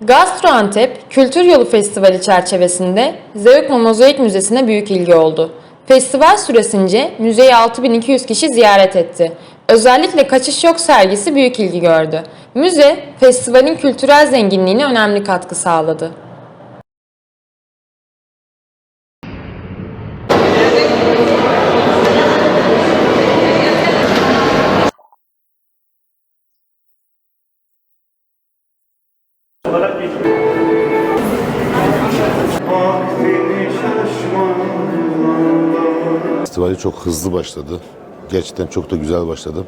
Gastroantep Kültür Yolu Festivali çerçevesinde Zeugma Mozaik Müzesi'ne büyük ilgi oldu. Festival süresince müzeyi 6200 kişi ziyaret etti. Özellikle Kaçış Yok sergisi büyük ilgi gördü. Müze, festivalin kültürel zenginliğine önemli katkı sağladı. Festivali çok hızlı başladı. Gerçekten çok da güzel başladı.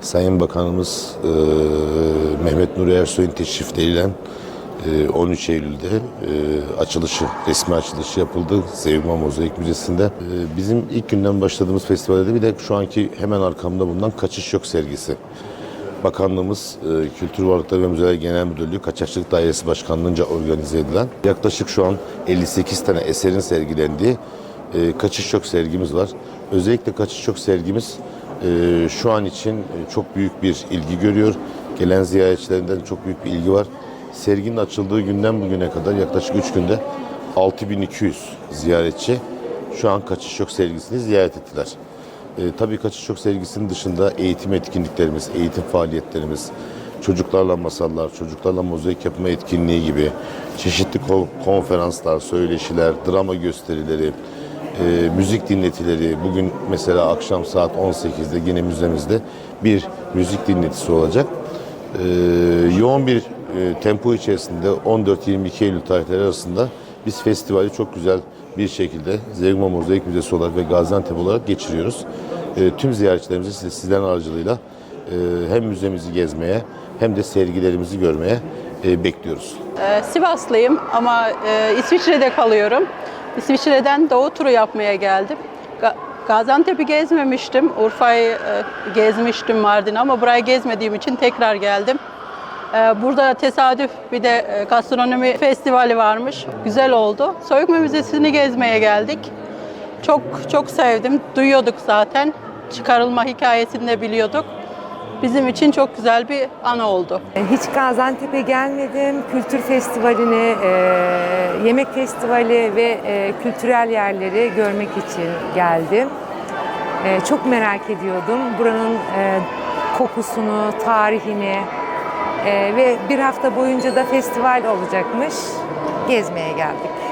Sayın Bakanımız e, Mehmet Nuri Ersoy'un teşrifleriyle e, 13 Eylül'de e, açılışı, resmi açılışı yapıldı Sevma Mozaik Müzesi'nde. E, bizim ilk günden başladığımız festivalde bir de şu anki hemen arkamda bulunan Kaçış Yok sergisi. Bakanlığımız e, Kültür Varlıkları ve Müzeler Genel Müdürlüğü Kaçakçılık Dairesi Başkanlığı'nca organize edilen yaklaşık şu an 58 tane eserin sergilendiği e, Kaçış Yok sergimiz var. Özellikle Kaçış Yok sergimiz e, şu an için e, çok büyük bir ilgi görüyor. Gelen ziyaretçilerinden çok büyük bir ilgi var. Serginin açıldığı günden bugüne kadar yaklaşık 3 günde 6200 ziyaretçi şu an Kaçış Yok sergisini ziyaret ettiler. E, tabii kaçış yok sergisinin dışında eğitim etkinliklerimiz, eğitim faaliyetlerimiz, çocuklarla masallar, çocuklarla mozaik yapma etkinliği gibi çeşitli ko- konferanslar, söyleşiler, drama gösterileri, e, müzik dinletileri. Bugün mesela akşam saat 18'de yine müzemizde bir müzik dinletisi olacak. E, yoğun bir e, tempo içerisinde 14-22 Eylül tarihleri arasında biz festivali çok güzel bir şekilde Zegma Mozaik Müzesi olarak ve Gaziantep olarak geçiriyoruz. E, tüm ziyaretçilerimizi siz- sizlerin aracılığıyla e, hem müzemizi gezmeye hem de sergilerimizi görmeye e, bekliyoruz. Ee, Sivaslıyım ama e, İsviçre'de kalıyorum. İsviçre'den doğu turu yapmaya geldim. Ga- Gaziantep'i gezmemiştim. Urfa'yı e, gezmiştim Mardin ama burayı gezmediğim için tekrar geldim. Ee, Burada tesadüf bir de e, gastronomi festivali varmış. Güzel oldu. Soyukma Müzesi'ni gezmeye geldik. Çok çok sevdim. Duyuyorduk zaten. Çıkarılma hikayesini de biliyorduk. Bizim için çok güzel bir anı oldu. Hiç Gaziantep'e gelmedim. Kültür festivalini, e, yemek festivali ve e, kültürel yerleri görmek için geldim. E, çok merak ediyordum buranın e, kokusunu, tarihini e, ve bir hafta boyunca da festival olacakmış. Gezmeye geldik.